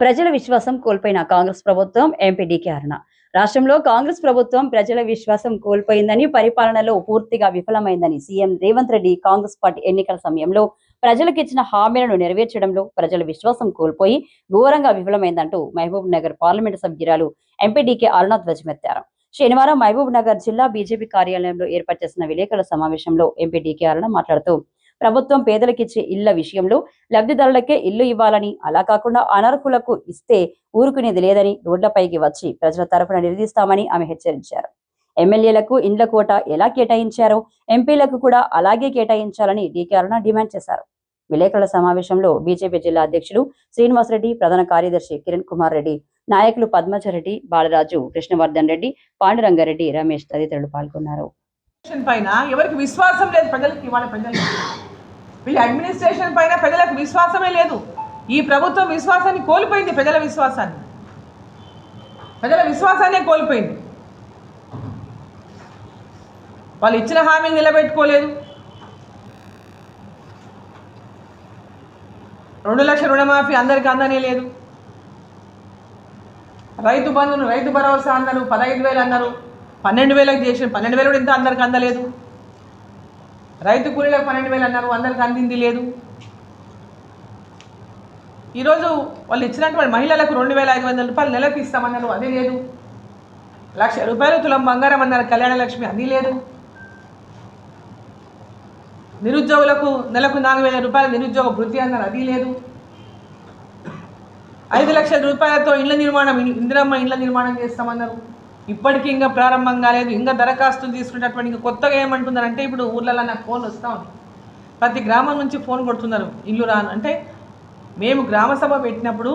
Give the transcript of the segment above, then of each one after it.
ప్రజల విశ్వాసం కోల్పోయిన కాంగ్రెస్ ప్రభుత్వం ఎంపీ డీకే అరుణ. రాష్ట్రంలో కాంగ్రెస్ ప్రభుత్వం ప్రజల విశ్వాసం కోల్పోయిందని పరిపాలనలో పూర్తిగా విఫలమైందని సీఎం రేవంత్ రెడ్డి కాంగ్రెస్ పార్టీ ఎన్నికల సమయంలో ప్రజలకు ఇచ్చిన హామీలను నెరవేర్చడంలో ప్రజల విశ్వాసం కోల్పోయి ఘోరంగా విఫలమైందంటూ మహబూబ్ నగర్ పార్లమెంటు సభ్యురాలు ఎంపీడీకే అరుణ ధ్వజమెత్తారు. శనివారం మహబూబ్ నగర్ జిల్లా బీజేపీ కార్యాలయంలో ఏర్పాటు చేసిన విలేకరుల సమావేశంలో ఎంపీ డీకే అరుణ మాట్లాడుతూ ప్రభుత్వం పేదలకిచ్చే ఇళ్ళ విషయంలో లబ్ధిదారులకే ఇల్లు ఇవ్వాలని అలా కాకుండా అనర్హులకు ఇస్తే ఊరుకునేది లేదని రోడ్లపైకి వచ్చి ప్రజల తరఫున నిలదీస్తామని ఆమె హెచ్చరించారు. ఎమ్మెల్యేలకు ఇండ్ల కోట ఎలా కేటాయించారో ఎంపీలకు కూడా అలాగే కేటాయించాలని డీకే అరుణ డిమాండ్ చేశారు. విలేకరుల సమావేశంలో బీజేపీ జిల్లా అధ్యక్షులు శ్రీనివాసరెడ్డి ప్రధాన కార్యదర్శి కిరణ్ కుమార్ రెడ్డి నాయకులు పద్మజరెడ్డి బాలరాజు కృష్ణవర్ధన్ రెడ్డి పాండురంగారెడ్డి రమేష్ తదితరులు పాల్గొన్నారు. పైన ఎవరికి విశ్వాసం లేదు ప్రజలకి ఇవాళ ప్రజలకి. వీళ్ళ అడ్మినిస్ట్రేషన్ పైన ప్రజలకు విశ్వాసమే లేదు. ఈ ప్రభుత్వం విశ్వాసాన్ని కోల్పోయింది ప్రజల విశ్వాసాన్ని. ప్రజల విశ్వాసాన్నే కోల్పోయింది. వాళ్ళు ఇచ్చిన హామీలు నిలబెట్టుకోలేదు. రెండు లక్షల రుణమాఫీ అందరికీ అందనే లేదు. రైతు బంధును రైతు భరోసా అన్నారు పదహైదు వేలు అన్నారు పన్నెండు వేలకు చేసిన పన్నెండు వేలు కూడా ఇంత అందరికి అందలేదు. రైతు కూలీలకు పన్నెండు వేలు అన్నారు అందరికి అందింది లేదు. ఈరోజు వాళ్ళు ఇచ్చినటువంటి మహిళలకు రెండు వేల ఐదు వందల రూపాయలు నెలకు ఇస్తామన్నారు అది లేదు. లక్ష రూపాయలు తులం బంగారం అన్నారు కళ్యాణ లక్ష్మి అది లేదు. నిరుద్యోగులకు నెలకు నాలుగు వేల రూపాయలు నిరుద్యోగ వృత్తి అన్నారు అది లేదు. ఐదు లక్షల రూపాయలతో ఇళ్ళ నిర్మాణం ఇందిరమ్మ ఇళ్ళ నిర్మాణం చేస్తామన్నారు. ఇప్పటికీ ఇంకా ప్రారంభం కాలేదు. ఇంకా దరఖాస్తులు తీసుకునేటటువంటి ఇంకా కొత్తగా ఏమంటున్నారంటే ఇప్పుడు ఊర్లలో నాకు ఫోన్ వస్తూ ఉంది. ప్రతి గ్రామం నుంచి ఫోన్ కొడుతున్నారు. ఇల్లు రాను. అంటే మేము గ్రామ సభ పెట్టినప్పుడు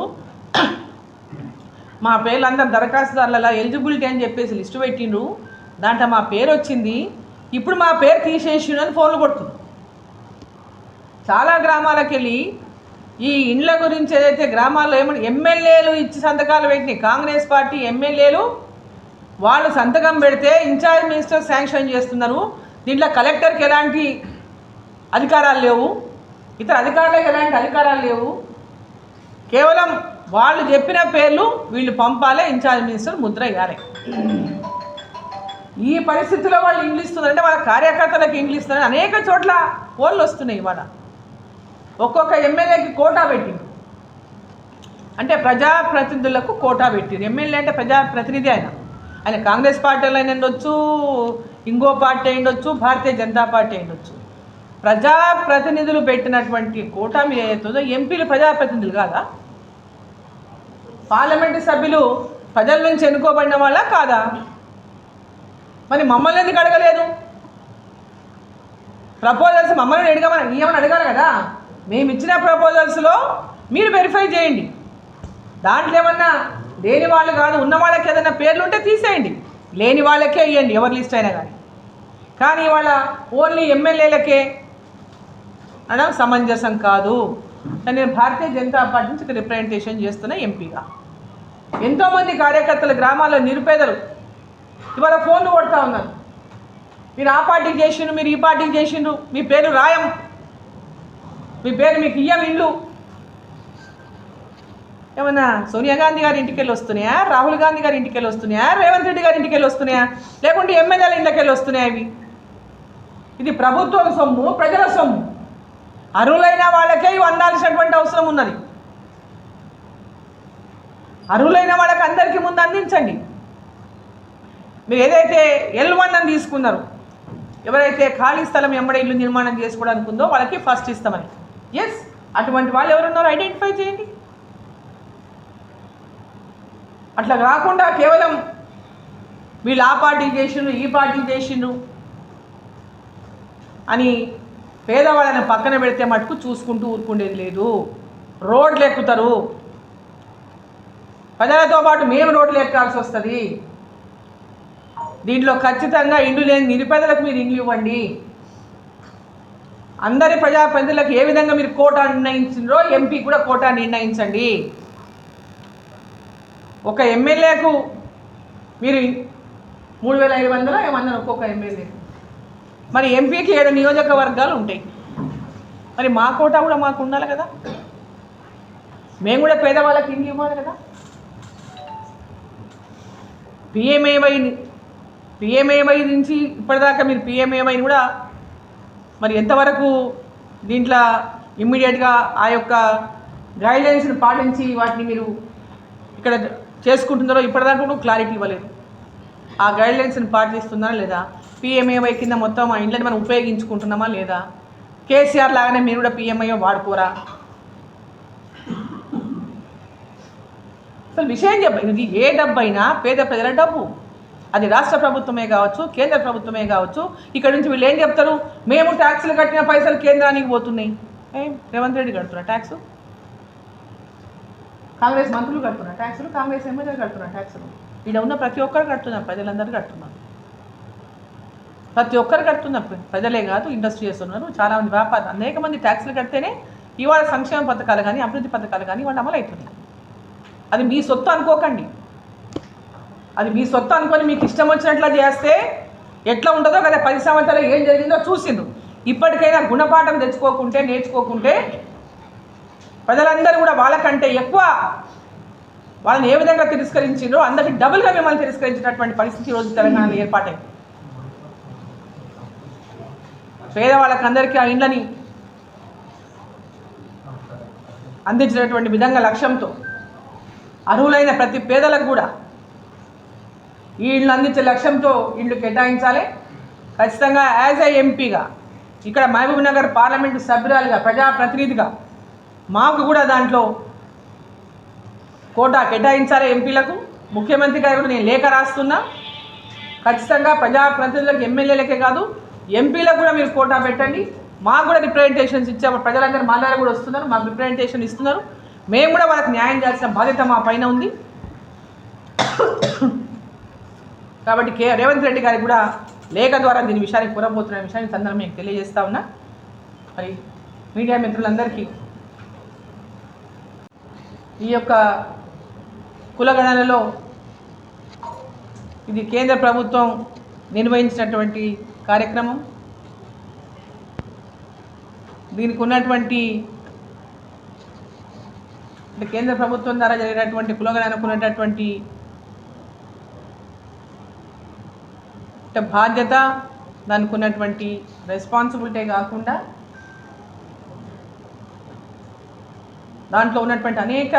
మా పేర్లు అందరు దరఖాస్తుదారుల ఎలిజిబిలిటీ అని చెప్పేసి లిస్టు పెట్టిండ్రు. దాంట్లో మా పేరు వచ్చింది. ఇప్పుడు మా పేరు తీసేసిండు అని ఫోన్లు కొడుతున్నారు. చాలా గ్రామాలకు వెళ్ళి ఈ ఇండ్ల గురించి ఏదైతే గ్రామాల్లో ఏమని ఎమ్మెల్యేలు ఇచ్చి సంతకాలు పెట్టినాయి కాంగ్రెస్ పార్టీ ఎమ్మెల్యేలు వాళ్ళు సంతకం పెడితే ఇన్ఛార్జ్ మినిస్టర్ శాంక్షన్ చేస్తున్నారు. దీంట్లో కలెక్టర్కి ఎలాంటి అధికారాలు లేవు. ఇతర అధికారులకు ఎలాంటి అధికారాలు లేవు. కేవలం వాళ్ళు చెప్పిన పేర్లు వీళ్ళు పంపాలే ఇన్ఛార్జ్ మినిస్టర్ ముద్ర వేయాలి ఈ పరిస్థితిలో వాళ్ళు ఇంగ్లీస్తున్నారంటే వాళ్ళ కార్యకర్తలకు ఇంగ్లీస్తున్నారు అనేక చోట్ల ఫోన్లు వస్తున్నాయి ఇవాళ. ఒక్కొక్క ఎమ్మెల్యేకి కోటా పెట్టింది. అంటే ప్రజాప్రతినిధులకు కోటా పెట్టింది. ఎమ్మెల్యే అంటే ప్రజాప్రతినిధి ఆయన. ఆయన కాంగ్రెస్ పార్టీలో అయిన ఉండొచ్చు ఇంకో పార్టీ అయిండొచ్చు భారతీయ జనతా పార్టీ అయిండొచ్చు ప్రజాప్రతినిధులు పెట్టినటువంటి కూటమి ఏదైతుందో ఎంపీలు ప్రజాప్రతినిధులు కాదా? పార్లమెంటు సభ్యులు ప్రజల నుంచి ఎన్నుకోబడిన వాళ్ళ కాదా? మరి మమ్మల్ని ఎందుకు అడగలేదు? ప్రపోజల్స్ మమ్మల్ని అడగమని ఏమని అడగాలి కదా? మేము ఇచ్చిన ప్రపోజల్స్లో మీరు వెరిఫై చేయండి. దాంట్లో ఏమన్నా లేని వాళ్ళు కాదు ఉన్న వాళ్ళకి ఏదైనా పేర్లు ఉంటే తీసేయండి. లేని వాళ్ళకే ఇవ్వండి ఎవరి లిస్ట్ అయినా కానీ. కానీ ఇవాళ ఓన్లీ ఎమ్మెల్యేలకే అనడం సమంజసం కాదు. నేను భారతీయ జనతా పార్టీ నుంచి రిప్రజెంటేషన్ చేస్తున్న ఎంపీగా. ఎంతోమంది కార్యకర్తలు గ్రామాల్లో నిరుపేదలు ఇవాళ ఫోన్లు కొడతా ఉన్నారు. మీరు ఆ పార్టీకి చేసిండ్రు మీరు ఈ పార్టీకి చేసిండ్రు మీ పేరు రాయం. మీ పేరు మీకు ఇయ్యం ఇల్లు. ఏమన్నా సోనియా గాంధీ గారి ఇంటికి వెళ్ళి వస్తున్నాయా? రాహుల్ గాంధీ గారి ఇంటికి వెళ్ళి వస్తున్నాయా? రేవంత్ రెడ్డి గారి ఇంటికి వెళ్ళి వస్తున్నాయా? లేకుంటే ఎమ్మెల్యేల ఇంటికి వెళ్ళి వస్తున్నాయా ఇవి? ఇది ప్రభుత్వం సొమ్ము ప్రజల సొమ్ము. అరువులైన వాళ్ళకే ఇవి అందాల్సినటువంటి అవసరం ఉన్నది. అరువులైన వాళ్ళకి అందరికీ ముందు అందించండి. మీరు ఏదైతే ఎల్ వన్ అని తీసుకున్నారు ఎవరైతే ఖాళీ స్థలం ఎంబడే ఇల్లు నిర్మాణం చేసుకోవడానికి ఉందో వాళ్ళకి ఫస్ట్ ఇస్తామని. ఎస్ అటువంటి వాళ్ళు ఎవరున్నారో ఐడెంటిఫై చేయండి. అట్లా కాకుండా కేవలం వీళ్ళు ఆ పార్టీ చేసిండ్రు ఈ పార్టీ చేసిండ్రు అని పేదవాళ్ళని పక్కన పెడితే మటుకు చూసుకుంటూ ఊరుకుండేది లేదు. రోడ్లు ఎక్కుతారు. ప్రజలతో పాటు మేము రోడ్లు ఎక్కాల్సి వస్తుంది. దీంట్లో ఖచ్చితంగా ఇండ్లు లేని నిరుపేదలకు మీరు ఇండ్లు ఇవ్వండి. అందరి ప్రజాప్రతినిధులకు ఏ విధంగా మీరు కోటా నిర్ణయించిండ్రో ఎంపీ కూడా కోటా నిర్ణయించండి. ఒక ఎమ్మెల్యేకు మీరు మూడు వేల ఐదు వందల ఏమన్నారు ఒక్కొక్క ఎమ్మెల్యే. మరి ఎంపీకి ఏడు నియోజకవర్గాలు ఉంటాయి. మరి మా కోట కూడా మాకు ఉండాలి కదా? మేము కూడా పేదవాళ్ళకి ఇండ్లు ఇవ్వాలి కదా? పిఎంఏవై పిఎంఏవై నుంచి ఇప్పటిదాకా మీరు పిఎంఏవైని కూడా మరి ఎంతవరకు దీంట్లో ఇమ్మీడియట్గా ఆ యొక్క గైడ్లైన్స్ని పాటించి వాటిని మీరు ఇక్కడ చేసుకుంటున్నారో ఇప్పటిదాకా కూడా క్లారిటీ ఇవ్వలేదు. ఆ గైడ్లైన్స్ని పాటిస్తున్నారా లేదా? పిఎంఏవై కింద మొత్తం ఆ ఇండ్లని మనం ఉపయోగించుకుంటున్నామా లేదా? కేసీఆర్ లాగానే మీరు కూడా పిఎంఐ వాడుకోరా? అసలు విషయం చెప్ప ఇది ఏ డబ్బు అయినా పేద ప్రజల డబ్బు. అది రాష్ట్ర ప్రభుత్వమే కావచ్చు కేంద్ర ప్రభుత్వమే కావచ్చు. ఇక్కడ నుంచి వీళ్ళు ఏం చెప్తారు? మేము ట్యాక్సులు కట్టిన పైసలు కేంద్రానికి పోతున్నాయి. ఏం? రేవంత్ రెడ్డి కడుతున్నా ట్యాక్స్ కాంగ్రెస్ మంత్రులు కడుతున్నారు ట్యాక్సులు కాంగ్రెస్ ఎమ్మెల్యేలు కడుతున్నారు ట్యాక్సులు. ఇక్కడ ఉన్న ప్రతి ఒక్కరు కడుతున్నారు ప్రజలందరూ కడుతున్నారు. ప్రతి ఒక్కరు కడుతున్నారు ప్రజలే కాదు ఇండస్ట్రీస్ చేస్తున్నారు చాలామంది వ్యాపారం అనేక మంది ట్యాక్సులు కడితేనే ఇవాళ సంక్షేమ పథకాలు కానీ అభివృద్ధి పథకాలు కానీ వాళ్ళు అమలు అవుతున్నాయి. అది మీ సొత్తు అనుకోకండి. అది మీ సొత్తు అనుకొని మీకు ఇష్టం వచ్చినట్లా చేస్తే ఎట్లా ఉంటుందో కదా పది సంవత్సరాలు ఏం జరిగిందో చూసిండు ఇప్పటికైనా గుణపాఠం తెచ్చుకోకుంటే నేర్చుకోకుంటే ప్రజలందరూ కూడా వాళ్ళకంటే ఎక్కువ వాళ్ళని ఏ విధంగా తిరస్కరించారో అందరికి డబుల్గా మిమ్మల్ని తిరస్కరించినటువంటి పరిస్థితి రోజు తెలంగాణలో ఏర్పాటైంది పేదవాళ్ళకి అందరికీ ఆ ఇండ్లని అందించినటువంటి విధంగా లక్ష్యంతో అర్హులైన ప్రతి పేదలకు కూడా ఈ ఇళ్ళు అందించే లక్ష్యంతో ఇళ్ళు కేటాయించాలి. ఖచ్చితంగా యాజ్ ఏ ఎంపీగా ఇక్కడ మహబూబ్ నగర్ పార్లమెంటు సభ్యురాలుగా ప్రజాప్రతినిధిగా మాకు కూడా దాంట్లో కోటా కేటాయించాలి ఎంపీలకు ముఖ్యమంత్రి గారు కూడా నేను లేఖ రాస్తున్నా. ఖచ్చితంగా ప్రజాప్రతినిధులకు ఎమ్మెల్యేలకే కాదు ఎంపీలకు కూడా మీరు కోటా పెట్టండి. మాకు కూడా రిప్రజెంటేషన్స్ ఇచ్చాము. ప్రజలందరూ మా దగ్గర కూడా వస్తున్నారు మాకు రిప్రజెంటేషన్ ఇస్తున్నారు. మేము కూడా వాళ్ళకి న్యాయం చేయాల్సిన బాధ్యత మా పైన ఉంది. కాబట్టి కే. రేవంత్ రెడ్డి గారికి కూడా లేఖ ద్వారా దీని విషయానికి కూరబోతున్న విషయాన్ని ఈ సందర్భం మీకు తెలియజేస్తా ఉన్నా. మరి మీడియా మిత్రులందరికీ ఈ యొక్క కులగణనలో ఇది కేంద్ర ప్రభుత్వం నిర్వహించినటువంటి కార్యక్రమం. దీనికి ఉన్నటువంటి అంటే కేంద్ర ప్రభుత్వం ద్వారా జరిగినటువంటి కులగణనకు ఉన్నటువంటి అంటే బాధ్యత దానికి ఉన్నటువంటి రెస్పాన్సిబిలిటీ కాకుండా దాంట్లో ఉన్నటువంటి అనేక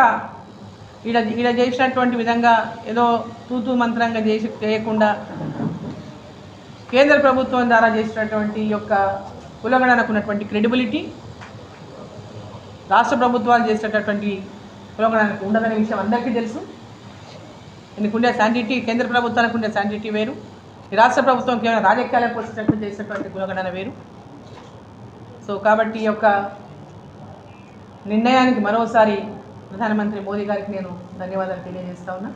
ఈడ ఈడ చేసినటువంటి విధంగా ఏదో తూతూ మంత్రంగా చేసి చేయకుండా కేంద్ర ప్రభుత్వం ద్వారా చేసినటువంటి ఈ యొక్క కులగణనకు ఉన్నటువంటి క్రెడిబిలిటీ రాష్ట్ర ప్రభుత్వాలు చేసేటటువంటి కులగణనకు ఉండదనే విషయం అందరికీ తెలుసు. దీనికి ఉండే శాంటిటీ కేంద్ర ప్రభుత్వానికి ఉండే శాంటిటీ వేరు. ఈ రాష్ట్ర ప్రభుత్వం కేవలం రాజకీయాల కోసం చేసేటటువంటి కులగణన వేరు. సో కాబట్టి ఈ యొక్క నిర్ణయానికి మరోసారి ప్రధానమంత్రి మోదీ గారికి నేను ధన్యవాదాలు తెలియజేస్తా ఉన్నా.